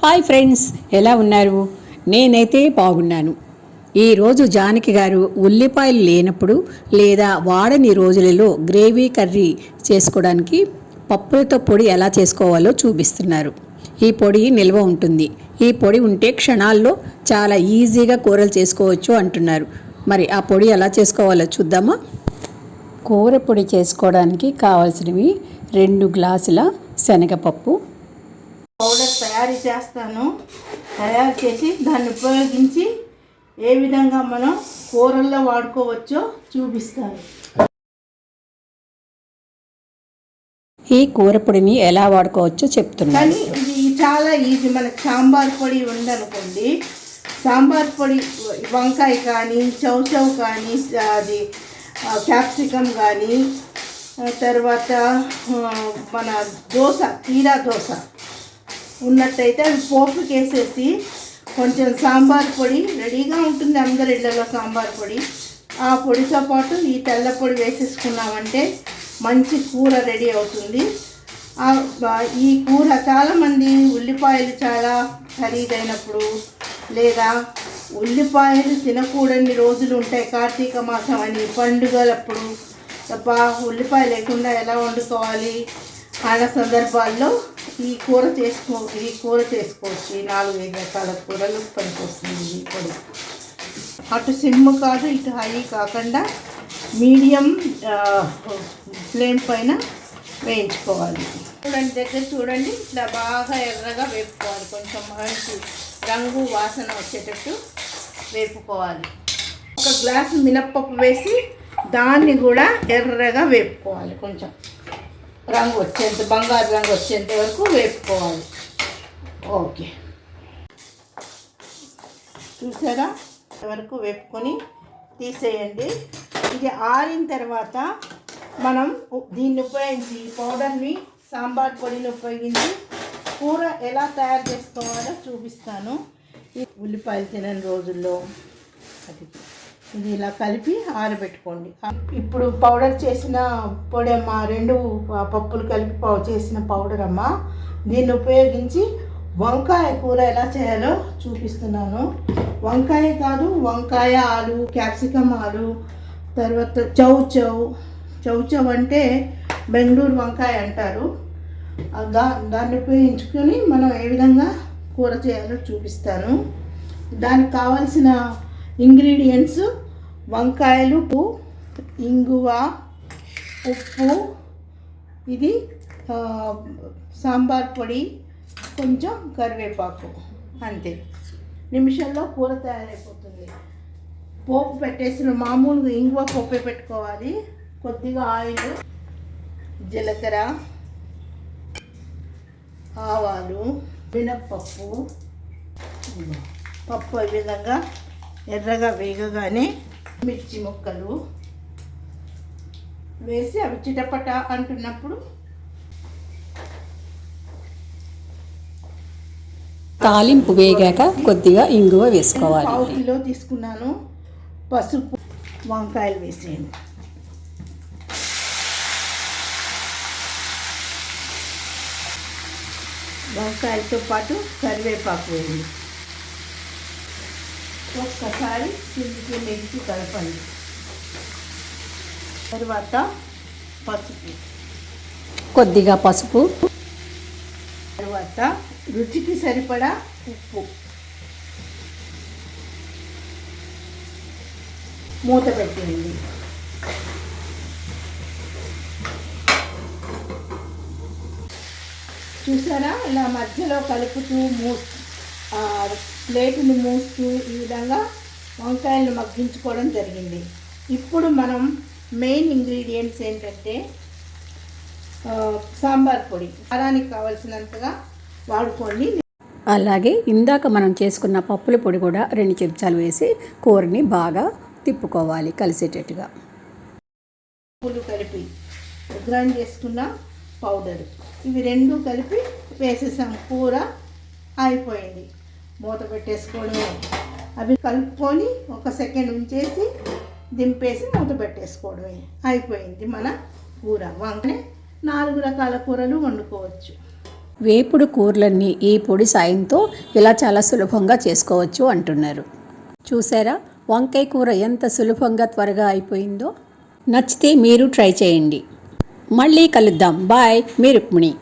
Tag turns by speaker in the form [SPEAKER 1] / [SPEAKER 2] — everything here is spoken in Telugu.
[SPEAKER 1] హాయ్ ఫ్రెండ్స్ ఎలా ఉన్నారు? నేనైతే బాగున్నాను. ఈరోజు జానకి గారు ఉల్లిపాయలు లేనప్పుడు లేదా వాడని రోజులలో గ్రేవీ కర్రీ చేసుకోవడానికి పప్పులతో పొడి ఎలా చేసుకోవాలో చూపిస్తున్నారు. ఈ పొడి నిల్వ ఉంటుంది. ఈ పొడి ఉంటే క్షణాల్లో చాలా ఈజీగా కూరలు చేసుకోవచ్చు అంటున్నారు. మరి ఆ పొడి ఎలా చేసుకోవాలో చూద్దామా? కూర పొడి చేసుకోవడానికి కావాల్సినవి రెండు గ్లాసుల శనగపప్పు
[SPEAKER 2] పౌడర్ తయారు చేస్తాను. తయారు చేసి దాన్ని ఉపయోగించి ఏ విధంగా మనం కూరల్లో వాడుకోవచ్చో చూపిస్తాను.
[SPEAKER 1] ఈ కూర పొడిని ఎలా వాడుకోవచ్చో చెప్తున్నాను.
[SPEAKER 2] కానీ ఇది చాలా ఈజీ. మనకి సాంబార్ పొడి ఉందనుకోండి. సాంబార్ పొడి వంకాయ కానీ చౌచౌ కానీ అది క్యాప్సికమ్ కానీ తర్వాత మన దోశ కీరా దోశ. ఉన్నట్టయితే అవి పోపుకేసేసి కొంచెం సాంబార్ పొడి రెడీగా ఉంటుంది అందరి ఇళ్ళలో సాంబార్ పొడి. ఆ పొడితో పాటు ఈ తెల్ల పొడి వేసేసుకున్నామంటే మంచి కూర రెడీ అవుతుంది. ఈ కూర చాలామంది ఉల్లిపాయలు చాలా ఖరీదైనప్పుడు లేదా ఉల్లిపాయలు తినకూడని రోజులు ఉంటాయి కార్తీక మాసం అని పండుగలప్పుడు. తప్ప ఉల్లిపాయ లేకుండా ఎలా వండుకోవాలి? అన్న సందర్భాల్లో ఈ కూర చేసుకో ఈ కూర చేసుకోవచ్చు ఈ నాలుగు ఐదు రకాల కూరలు పనికొస్తుంది ఈ పొడి. అటు సిమ్ కాదు ఇటు హై కాకుండా మీడియం ఫ్లేమ్ పైన వేయించుకోవాలి. చూడండి దగ్గర చూడండి ఇట్లా బాగా ఎర్రగా వేపుకోవాలి. కొంచెం మంచి రంగు వాసన వచ్చేటట్టు వేపుకోవాలి. ఒక గ్లాసు మినప్పప్పు వేసి దాన్ని కూడా ఎర్రగా వేపుకోవాలి కొంచెం. రంగు వచ్చేంత బంగారు రంగు వచ్చేంత వరకు వేపుకోవాలి. ఓకే. చూసారా? వరకు వేపుకొని తీసేయండి. ఇది ఆరిన తర్వాత మనం దీన్ని ఉపయోగించి పౌడర్ని సాంబార్ పొడిని ఉపయోగించి కూర ఎలా తయారు చేసుకోవాలో చూపిస్తాను. ఉల్లిపాయలు తినని రోజుల్లో అది ఇది ఇలా కలిపి ఆరబెట్టుకోండి. ఇప్పుడు పౌడర్ చేసిన పొడి అమ్మ రెండు పప్పులు కలిపి పౌ చేసిన పౌడర్ అమ్మ. దీన్ని ఉపయోగించి వంకాయ కూర ఎలా చేయాలో చూపిస్తున్నాను. వంకాయ కాదు వంకాయ ఆలు క్యాప్సికమ్ ఆలు తర్వాత చౌ చౌ. చౌ చౌ అంటే బెంగళూరు వంకాయ అంటారు. దా దాన్ని ఉపయోగించుకొని మనం ఏ విధంగా కూర చేయాలో చూపిస్తాను. దానికి కావాల్సిన ఇంగ్రీడియంట్స్ వంకాయలు ఉప్పు, ఇంగువ ఉప్పు ఇది సాంబార్ పొడి కొంచెం కరివేపాకు అంతే. నిమిషంలో కూర తయారైపోతుంది. పోపు పెట్టేసిన మామూలుగా ఇంగువ పోపే పెట్టుకోవాలి. కొద్దిగా ఆయిల్ జీలకర్ర ఆవాలు మినప్పప్పు పప్పు ఈ విధంగా ఎర్రగా వేగగానే మిర్చి ముక్కలు వేసి అవి చిటపట అంటున్నప్పుడు
[SPEAKER 1] తాలింపు వేగాక కొద్దిగా ఇంగువ వేసుకోవాలి.
[SPEAKER 2] పావు కిలో తీసుకున్నాను. పసుపు వంకాయలు వేసేయండి. వంకాయలతో పాటు కరివేపాకు వేయండి. ఒక్కసారి కిందికి మెదికి కలపండి. తర్వాత పసుపు.
[SPEAKER 1] కొద్దిగా పసుపు.
[SPEAKER 2] తర్వాత రుచికి సరిపడా ఉప్పు. మూత పెట్టేయండి. చూసారా? ఇలా మధ్యలో కలుపుతూ మూ ఆ, ప్లేటుని మూస్తూ ఈ విధంగా వంకాయలను మగ్గించుకోవడం జరిగింది. ఇప్పుడు మనం మెయిన్ ఇంగ్రీడియంట్స్ ఏంటంటే సాంబార్ పొడి. కారానికి కావలసినంతగా వాడుకోండి
[SPEAKER 1] అలాగే ఇందాక మనం చేసుకున్న పప్పుల పొడి కూడా రెండు చెంచాలు వేసి కూరని బాగా తిప్పుకోవాలి కలిసేటట్టుగా.
[SPEAKER 2] ఉప్పులు కలిపి గ్రైండ్ చేసుకున్న పౌడర్. ఇవి రెండు కలిపి వేసేసాం. కూర అయిపోయింది. మూత పెట్టేసుకోవడం అవి కలుపుకొని ఒక సెకండ్ ఉంచేసి దింపేసి మూత పెట్టేసుకోవడమే. అయిపోయింది మన కూర. వంకనే నాలుగు రకాల కూరలు వండుకోవచ్చు.
[SPEAKER 1] వేపుడు కూరలన్నీ ఈ పొడి సాయంతో ఇలా చాలా సులభంగా చేసుకోవచ్చు అంటున్నారు. చూసారా? వంకాయ కూర ఎంత సులభంగా త్వరగా అయిపోయిందో? నచ్చితే మీరు ట్రై చేయండి. మళ్ళీ కలుద్దాం. బాయ్ మీ రుక్మిణి.